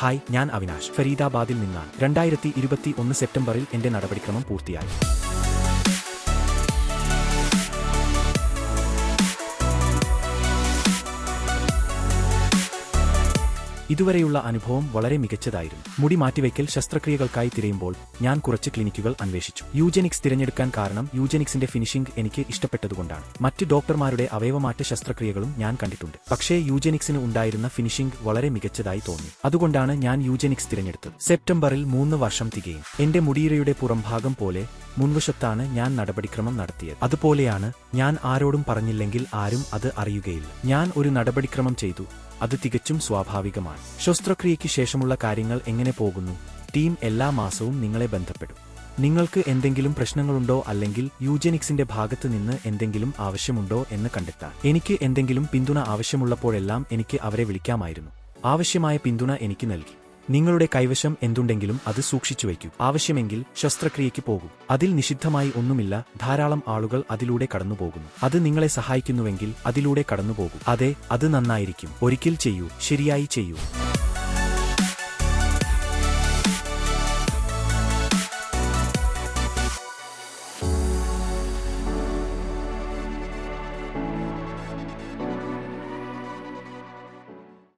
Hi ഞാൻ അവിനാശ് ഫരീദാബാദിൽ നിന്നാണ് രണ്ടായിരത്തി ഇരുപത്തി ഒന്ന് സെപ്റ്റംബറിൽ എന്റെ നടപടിക്രമം പൂർത്തിയായി. ഇതുവരെയുള്ള അനുഭവം വളരെ മികച്ചതായിരുന്നു. മുടി മാറ്റിവയ്ക്കൽ ശസ്ത്രക്രിയകൾക്കായി തിരയുമ്പോൾ ഞാൻ കുറച്ച് ക്ലിനിക്കുകൾ അന്വേഷിച്ചു. യൂജനിക്സ് തിരഞ്ഞെടുക്കാൻ കാരണം യൂജനിക്സിന്റെ ഫിനിഷിംഗ് എനിക്ക് ഇഷ്ടപ്പെട്ടതുകൊണ്ടാണ്. മറ്റ് ഡോക്ടർമാരുടെ അവയവമാറ്റ ശസ്ത്രക്രിയകളും ഞാൻ കണ്ടിട്ടുണ്ട്. പക്ഷേ യൂജനിക്സിന് ഉണ്ടായിരുന്ന ഫിനിഷിംഗ് വളരെ മികച്ചതായി തോന്നി. അതുകൊണ്ടാണ് ഞാൻ യൂജനിക്സ് തിരഞ്ഞെടുത്തത്. സെപ്റ്റംബറിൽ മൂന്ന് വർഷം തികയും. എന്റെ മുടിയിറയുടെ പുറംഭാഗം പോലെ മുൻവശത്താണ് ഞാൻ നടപടിക്രമം നടത്തിയത്. അതുപോലെയാണ് ഞാൻ ആരോടും പറഞ്ഞില്ലെങ്കിൽ ആരും അത് അറിയുകയില്ല. ഞാൻ ഒരു നടപടിക്രമം ചെയ്തു. അത് തികച്ചും സ്വാഭാവികമാണ്. ശസ്ത്രക്രിയയ്ക്ക് ശേഷമുള്ള കാര്യങ്ങൾ എങ്ങനെ പോകുന്നു? ടീം എല്ലാ മാസവും നിങ്ങളെ ബന്ധപ്പെടും. നിങ്ങൾക്ക് എന്തെങ്കിലും പ്രശ്നങ്ങളുണ്ടോ അല്ലെങ്കിൽ യൂജനിക്സിന്റെ ഭാഗത്ത് നിന്ന് എന്തെങ്കിലും ആവശ്യമുണ്ടോ എന്ന് കണ്ടെത്താൻ. എനിക്ക് എന്തെങ്കിലും പിന്തുണ ആവശ്യമുള്ളപ്പോഴെല്ലാം എനിക്ക് അവരെ വിളിക്കാമായിരുന്നു. ആവശ്യമായ പിന്തുണ എനിക്ക് നൽകി. നിങ്ങളുടെ കൈവശം എന്തുണ്ടെങ്കിലും അത് സൂക്ഷിച്ചു വയ്ക്കൂ. ആവശ്യമെങ്കിൽ ശസ്ത്രക്രിയയ്ക്ക് പോകൂ. അതിൽ നിഷിദ്ധമായി ഒന്നുമില്ല. ധാരാളം ആളുകൾ അതിലൂടെ കടന്നുപോകുന്നു. അത് നിങ്ങളെ സഹായിക്കുന്നുവെങ്കിൽ അതിലൂടെ കടന്നുപോകൂ. അതെ അത് നന്നായിരിക്കും. ഒരിക്കൽ ചെയ്യൂ. ശരിയായി ചെയ്യൂ.